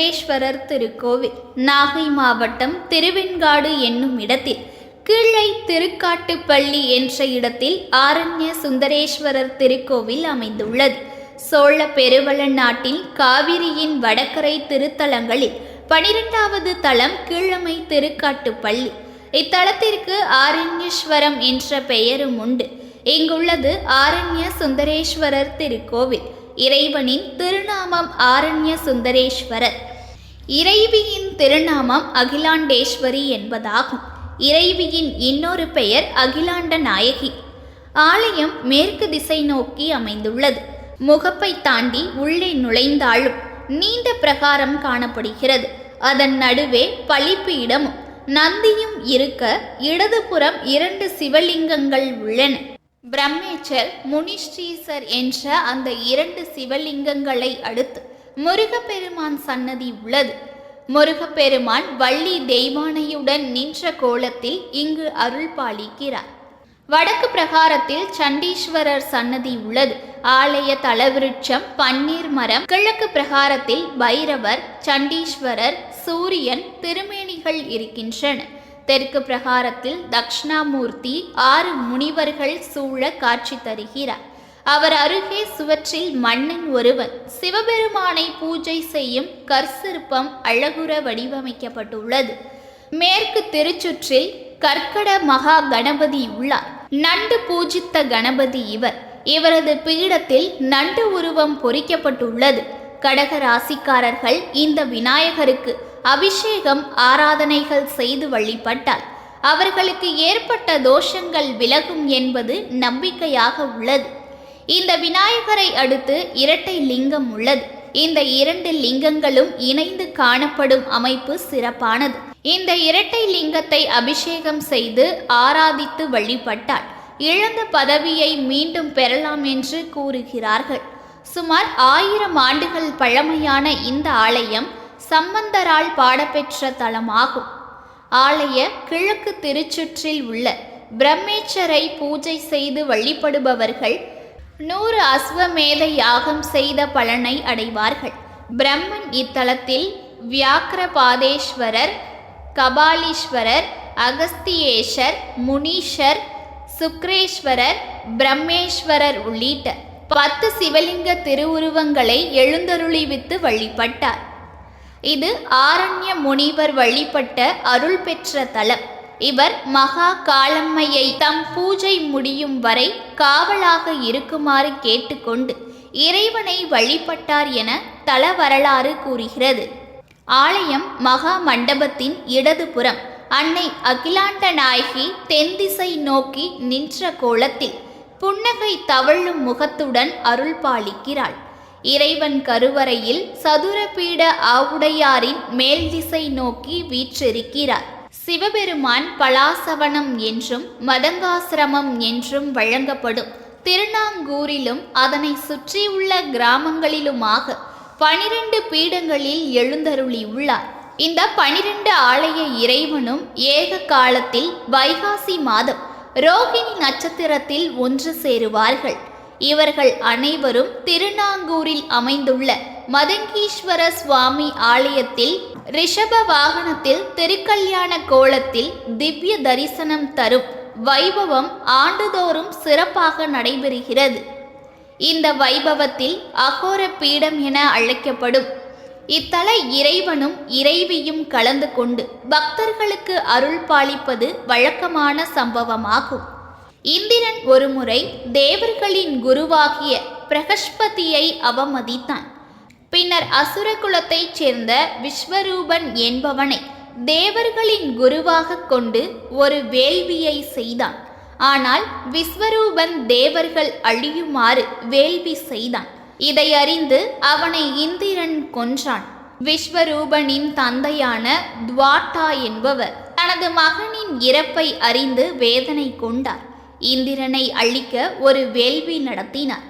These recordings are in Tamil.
சுந்தரேஸ்வரர் திருக்கோவில். நாகை மாவட்டம் திருவெண்காடு என்னும் இடத்தில் கீழை திருக்காட்டுப்பள்ளி என்ற இடத்தில் ஆரண்ய சுந்தரேஸ்வரர் திருக்கோவில் அமைந்துள்ளது. சோழ பெருவள நாட்டில் காவிரியின் வடகரை திருத்தலங்களில் பனிரெண்டாவது தலம் கீழமை திருக்காட்டுப்பள்ளி. இத்தலத்திற்கு ஆரண்யேஸ்வரம் என்ற பெயரும் உண்டு. இங்குள்ளது ஆரண்ய சுந்தரேஸ்வரர் திருக்கோவில். இறைவனின் திருநாமம் ஆரண்ய சுந்தரேஸ்வரர். இறைவியின் திருநாமம் அகிலாண்டேஸ்வரி என்பதாகும். இறைவியின் இன்னொரு பெயர் அகிலாண்ட நாயகி. ஆலயம் மேற்கு திசை நோக்கி அமைந்துள்ளது. முகப்பை தாண்டி உள்ளே நுழைந்தாலும் நீண்ட பிரகாரம் காணப்படுகிறது. அதன் நடுவே பழிப்பீடமும் நந்தியும் இருக்க இடதுபுறம் இரண்டு சிவலிங்கங்கள் உள்ளன. பிரம்மேச்சர் முனிஸ்ரீசர் என்ற அந்த இரண்டு சிவலிங்கங்களை அடுத்து முருகப்பெருமான் சன்னதி உள்ளது. முருகப்பெருமான் வள்ளி தெய்வானையுடன் நின்ற கோலத்தில் இங்கு அருள் பாலிக்கிறார் வடக்கு பிரகாரத்தில் சண்டீஸ்வரர் சன்னதி உள்ளது. ஆலய தலவிருட்சம் பன்னீர் மரம் கிழக்கு பிரகாரத்தில் பைரவர் சண்டீஸ்வரர் சூரியன் திருமேனிகள் இருக்கின்றன. தெற்கு பிரகாரத்தில் தக்ஷணாமூர்த்தி ஆறு முனிவர்கள் சூழ காட்சி தருகிறார். அவர் அருகே சுவற்றில் மன்னன் ஒருவன். சிவபெருமானை பூஜை செய்யும் கற்சிற்பம் அழகுற வடிவமைக்கப்பட்டுள்ளது. மேற்கு திருச்சுற்றில் கற்கட மகா கணபதி உள்ளார். நண்டு பூஜித்த கணபதி இவர். இவரது பீடத்தில் நண்டு உருவம் பொறிக்கப்பட்டுள்ளது. கடக ராசிக்காரர்கள் இந்த விநாயகருக்கு அபிஷேகம் ஆராதனைகள் செய்து வழிபட்டால் அவர்களுக்கு ஏற்பட்ட தோஷங்கள் விலகும் என்பது நம்பிக்கையாக உள்ளது. இந்த விநாயகரை அடுத்து இரட்டை லிங்கம் உள்ளது. இந்த இரண்டு லிங்கங்களும் இணைந்து காணப்படும் அமைப்பு சிறப்பானது. இந்த இரட்டை லிங்கத்தை அபிஷேகம் செய்து ஆராதித்து வழிபட்டால் இழந்த பதவியை மீண்டும் பெறலாம் என்று கூறுகிறார்கள். சுமார் ஆயிரம் ஆண்டுகள் பழமையான இந்த ஆலயம் சம்பந்தரால் பாடப்பெற்ற தலமாகும். ஆலய கிழக்கு திருச்சுற்றில் உள்ள பிரம்மேச்சரை பூஜை செய்து வழிபடுபவர்கள் நூறு அஸ்வமேத யாகம் செய்த பலனை அடைவார்கள். பிரம்மன் இத்தலத்தில் வியாக்கிரபாதேஸ்வரர் கபாலீஸ்வரர் அகஸ்தியேஷர் முனீஷர் சுக்ரேஸ்வரர் பிரம்மேஸ்வரர் உள்ளிட்ட பத்து சிவலிங்க திருவுருவங்களை எழுந்தருளிவித்து வழிபட்டார். இது ஆரண்ய முனிவர் வழிபட்ட அருள் பெற்ற தலம். இவர் மகா காளம்மையை தம் பூஜை முடியும் வரை காவலாக இருக்குமாறு கேட்டுக்கொண்டு இறைவனை வழிபட்டார் என தல வரலாறு கூறுகிறது. ஆலயம் மகா மண்டபத்தின் இடதுபுறம் அன்னை அகிலாண்ட நாயகி தென்திசை நோக்கி நின்ற கோலத்தில் புன்னகை தவழும் முகத்துடன் அருள் பாலிக்கிறாள். இறைவன் கருவறையில் சதுரபீட ஆவுடையாரின் மேல் திசை நோக்கி வீற்றிருக்கிறார். சிவபெருமான் பலாசவனம் என்றும் மதங்காசிரமம் என்றும் வழங்கப்படும். திருநாங்கூரிலும் அதனை சுற்றியுள்ள கிராமங்களிலுமாக பனிரெண்டு பீடங்களில் எழுந்தருளி உள்ளார். இந்த பனிரெண்டு ஆலய இறைவனும் ஏக காலத்தில் வைகாசி மாதம் ரோகிணி நட்சத்திரத்தில் ஒன்று சேருவார்கள். இவர்கள் அனைவரும் திருநாங்கூரில் அமைந்துள்ள மதங்கீஸ்வர சுவாமி ஆலயத்தில் ரிஷப வாகனத்தில் திருக்கல்யாண கோலத்தில் திவ்ய தரிசனம் தரும் வைபவம் ஆண்டுதோறும் சிறப்பாக நடைபெறுகிறது. இந்த வைபவத்தில் அகோர பீடம் என அழைக்கப்படும். இத்தல இறைவனும் இறைவியும் கலந்து கொண்டு பக்தர்களுக்கு அருள் பாலிப்பது வழக்கமான சம்பவமாகும். இந்திரன் ஒருமுறை தேவர்களின் குருவாகிய பிரகஸ்பதியை அவமதித்தான். பின்னர் அசுர குலத்தைச் சேர்ந்த விஸ்வரூபன் என்பவனை தேவர்களின் குருவாக கொண்டு ஒரு வேள்வியை செய்தான். ஆனால் விஸ்வரூபன் தேவர்கள் அழியுமாறு வேள்வி செய்தான். இதை அறிந்து அவனை இந்திரன் கொன்றான். விஸ்வரூபனின் தந்தையான துவாட்டா என்பவர் தனது மகனின் இறப்பை அறிந்து வேதனை கொண்டார். இந்திரனை அழிக்க ஒரு வேள்வி நடத்தினார்.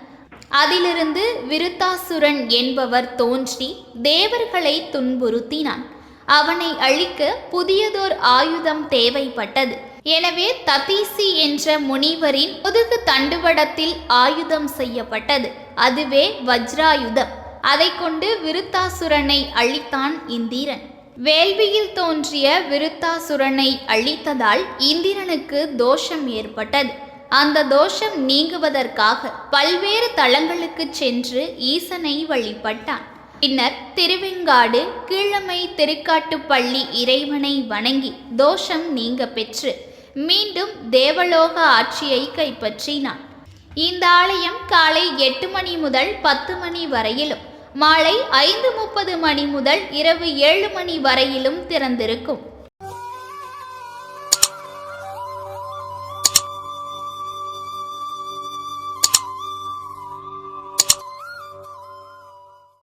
அதிலிருந்து விருத்தாசுரன் என்பவர் தோன்றி தேவர்களை துன்புறுத்தினான். அவனை அழிக்க புதியதோர் ஆயுதம் தேவைப்பட்டது. எனவே ததீசி என்ற முனிவரின் முதுகு தண்டுவடத்தில் ஆயுதம் செய்யப்பட்டது. அதுவே வஜ்ராயுதம். அதைக் கொண்டு விருத்தாசுரனை அழித்தான் இந்திரன். வேள்வியில் தோன்றிய விருத்தாசுரனை அழித்ததால் இந்திரனுக்கு தோஷம் ஏற்பட்டது. அந்த தோஷம் நீங்குவதற்காக பல்வேறு தலங்களுக்கு சென்று ஈசனை வழிபட்டான். பின்னர் திருவெங்காடு கீழமை திருக்காட்டுப்பள்ளி இறைவனை வணங்கி தோஷம் நீங்க பெற்று மீண்டும் தேவலோக ஆட்சியை கைப்பற்றினான். இந்த ஆலயம் காலை எட்டு மணி முதல் பத்து மணி வரையிலும் மாலை ஐந்து முப்பது மணி முதல் இரவு ஏழு மணி வரையிலும் திறந்திருக்கும்.